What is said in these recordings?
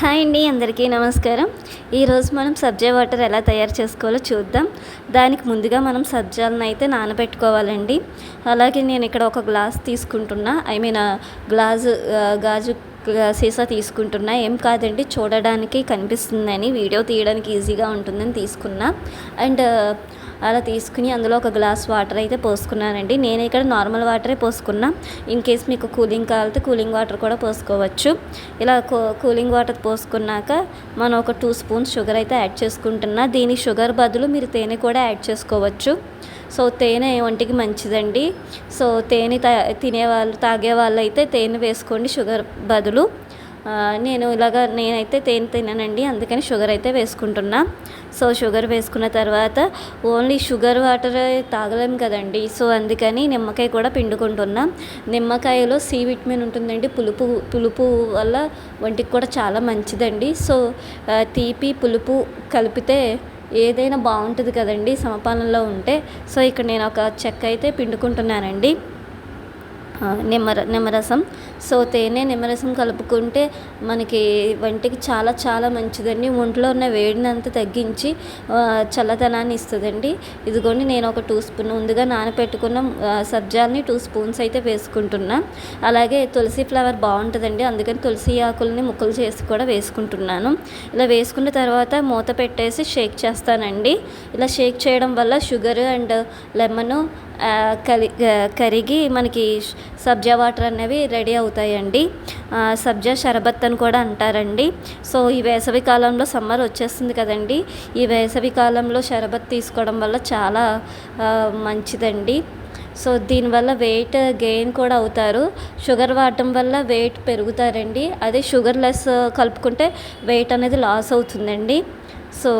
Hi అండి అందరికీ నమస్కారం. ఈరోజు మనం సబ్జా వాటర్ ఎలా తయారు చేసుకోవాలో చూద్దాం. దానికి ముందుగా మనం సబ్జాలను అయితే నానబెట్టుకోవాలండి. అలాగే నేను ఇక్కడ ఒక గ్లాస్ తీసుకుంటున్నా. ఐ మీన్ గ్లాసు గాజు సీసా తీసుకుంటున్నా. ఏం కాదండి చూడడానికి కనిపిస్తుందని వీడియో తీయడానికి ఈజీగా ఉంటుందని తీసుకున్నా. అండ్ అలా తీసుకుని అందులో ఒక గ్లాస్ వాటర్ అయితే పోసుకున్నానండి. నేను ఇక్కడ నార్మల్ వాటరే పోసుకున్నా. ఇన్ కేస్ మీకు కూలింగ్ కావాలితే కూలింగ్ వాటర్ కూడా పోసుకోవచ్చు. ఇలా కూ- కూలింగ్ వాటర్ పోసుకున్నాక మనం ఒక టూ స్పూన్స్ షుగర్ అయితే యాడ్ చేసుకుంటున్నా. దీని షుగర్ బదులు మీరు తేనె కూడా యాడ్ చేసుకోవచ్చు. సో తేనె ఒంటికి మంచిదండి. సో తేనె తా తినే వాళ్ళు తాగే వాళ్ళు అయితే తేనె వేసుకోండి షుగర్ బదులు. నేను ఇలాగ నేనైతే తేనె తిననండి అందుకని షుగర్ అయితే వేసుకుంటున్నా. సో షుగర్ వేసుకున్న తర్వాత ఓన్లీ షుగర్ వాటర్ తాగలేం కదండి. సో అందుకని నిమ్మకాయ కూడా పిండుకుంటున్నా. నిమ్మకాయలో సి విటమిన్ ఉంటుందండి పులుపు పులుపు వల్ల ఒంటికి కూడా చాలా మంచిదండి. సో తీపి పులుపు కలిపితే ఏదైనా బాగుంటుంది కదండి సమపాలనలో ఉంటే. సో ఇక్కడ నేను ఒక చెక్క అయితే పిండుకుంటున్నానండి. నిమ్మర నిమ్మరసం. సో తేనె నిమ్మరసం కలుపుకుంటే మనకి వంటికి చాలా చాలా మంచిదండి. ఒంట్లో ఉన్న వేడిని అంతా తగ్గించి చల్లదనాన్ని ఇస్తుందండి. ఇదిగోండి నేను ఒక టూ స్పూన్ ముందుగా నానబెట్టుకున్న సబ్జాల్ని టూ స్పూన్స్ అయితే వేసుకుంటున్నా. అలాగే తులసి ఫ్లవర్ బాగుంటుందండి. అందుకని తులసి ఆకుల్ని ముక్కలు చేసి కూడా వేసుకుంటున్నాను. ఇలా వేసుకున్న తర్వాత మూత పెట్టేసి షేక్ చేస్తానండి. ఇలా షేక్ చేయడం వల్ల షుగర్ అండ్ లెమన్ కలి కరిగి మనకి సబ్జా వాటర్ అనేవి రెడీ అవుతాయండి. సబ్జా షరబత్ అని కూడా అంటారండి. సో ఈ వేసవి కాలంలో సమ్మర్ వచ్చేస్తుంది కదండి. ఈ వేసవి కాలంలో షరబత్ తీసుకోవడం వల్ల చాలా మంచిదండి. సో దీనివల్ల వెయిట్ గెయిన్ కూడా అవుతారు. షుగర్ వాడటం వల్ల వెయిట్ పెరుగుతారండి. అదే షుగర్ లెస్ కలుపుకుంటే వెయిట్ అనేది లాస్ అవుతుందండి. సో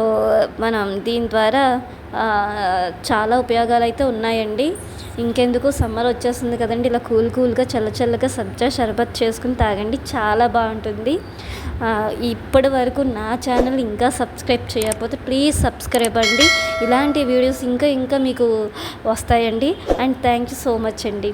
మనం దీని ద్వారా చాలా ఉపయోగాలు అయితే ఉన్నాయండి. ఇంకెందుకు సమ్మర్ వచ్చేస్తుంది కదండి. ఇలా కూల్ కూల్గా చల్ల చల్లగా సబ్జా షర్బత్ చేసుకుని తాగండి. చాలా బాగుంటుంది. ఇప్పటి వరకు నా ఛానల్ ఇంకా సబ్స్క్రైబ్ చేయకపోతే ప్లీజ్ సబ్స్క్రైబ్ అండి. ఇలాంటి వీడియోస్ ఇంకా ఇంకా మీకు వస్తాయండి. And thank you so much అండి.